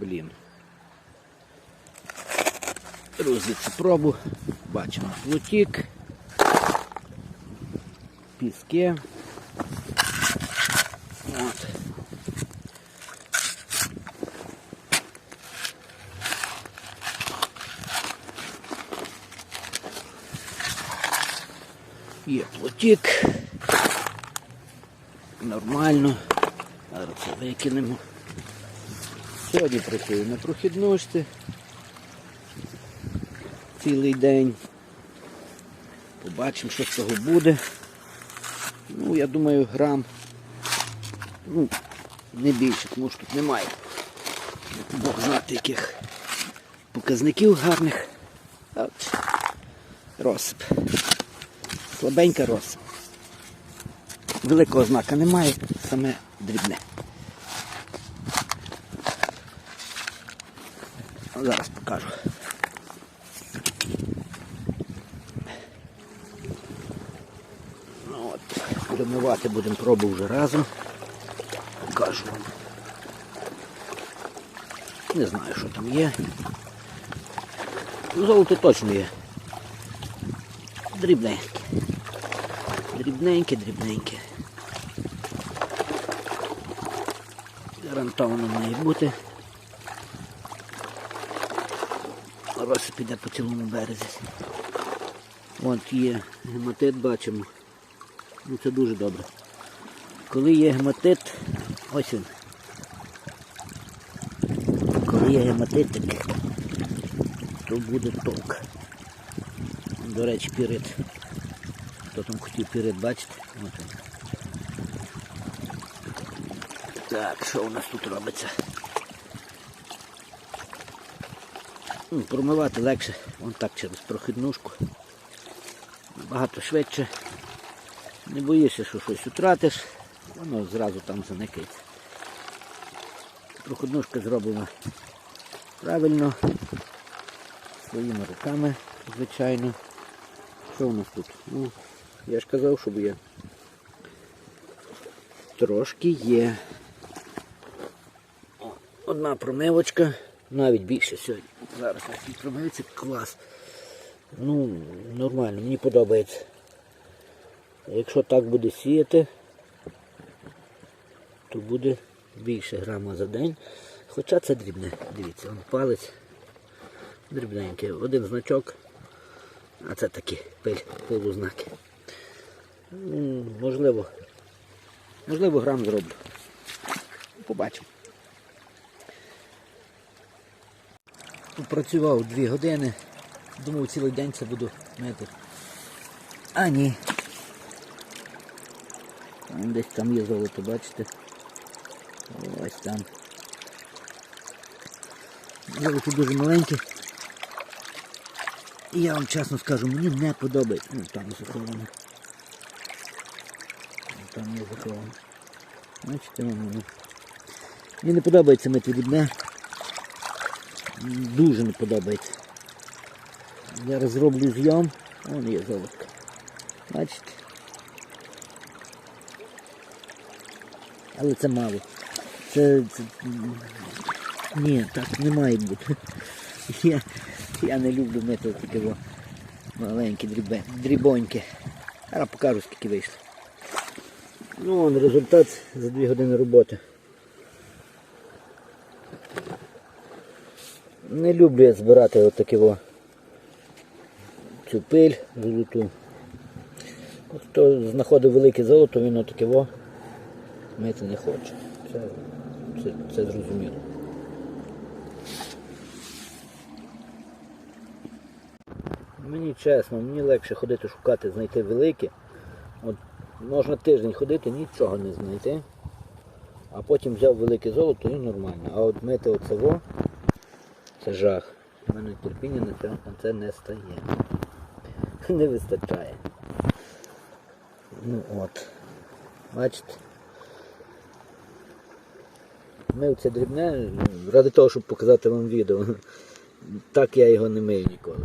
Блін. Розвідси пробу. Бачимо плотік. Піски. От. Є плотік. Нормально. Зараз це викинемо. Сьогодні працюю на прохіднушці. Цілий день. Побачимо, що з цього буде. Ну, я думаю, грам. Ну, не більше, тому що тут немає. Бог знати яких показників гарних. От. Розсип. Слабенька розсип. Великого знака немає, саме дрібне. Зараз покажу. Ну от, домивати будемо пробу вже разом. Покажу вам. Не знаю, що там є. Золото точно є. Дрібненьке. Дрібненьке, дрібненьке. Гарантовано має бути. Роси піде по цілому березі. От є гематит, бачимо. Ну це дуже добре. Коли є гематит, ось він. Коли є гематит такий, то буде толк. До речі, пірит. Хто там хотів пірит бачити? От він. Так, що у нас тут робиться? Ну, промивати легше, вон так через прохіднушку. Багато швидше. Не боїшся, що щось втратиш, воно зразу там заникається. Проходнушка зроблена правильно, своїми руками, звичайно. Що у нас тут? Ну, я ж казав, щоб є. Трошки є. Одна промивочка, навіть більше сьогодні. Зараз промивці клас. Ну, нормально, мені подобається. Якщо так буде сіяти, то буде більше грама за день. Хоча це дрібне. Дивіться, он палець дрібненький. Один значок, а це такі пиль, полузнаки. Можливо, можливо, грам зроблю. Побачимо. Попрацював дві години. Думав, цілий день це буду мити. А ні. Там десь там є золото, бачите? Ось там. Золото дуже маленьке. І я вам чесно скажу, мені не подобається. Ну, там заховано. Там є заховано. Бачите, воно. Мені не подобається мити дрібне. Дуже не подобається. Зараз зроблю зйом. Вон є золотко. Бачите? Але це мало. Це, це... Ні, так не має бути. Я, я не люблю мити таке во маленькі дрібе, дрібоньки. Зараз покажу, скільки вийшло. Ну, вон результат за 2 години роботи. Не люблю я збирати отаке во цю пиль золоту. Хто знаходив велике золото, він отаке во мити не хоче. Це, це, це зрозуміло. Мені чесно, мені легше ходити шукати, знайти велике. От можна тиждень ходити, нічого не знайти. А потім взяв велике золото і нормально. А от мити оце во, це жах. У мене терпіння на це, не стає. Не вистачає. Ну от. Бачите? Мив це дрібне ради того, щоб показати вам відео. Так я його не мию ніколи.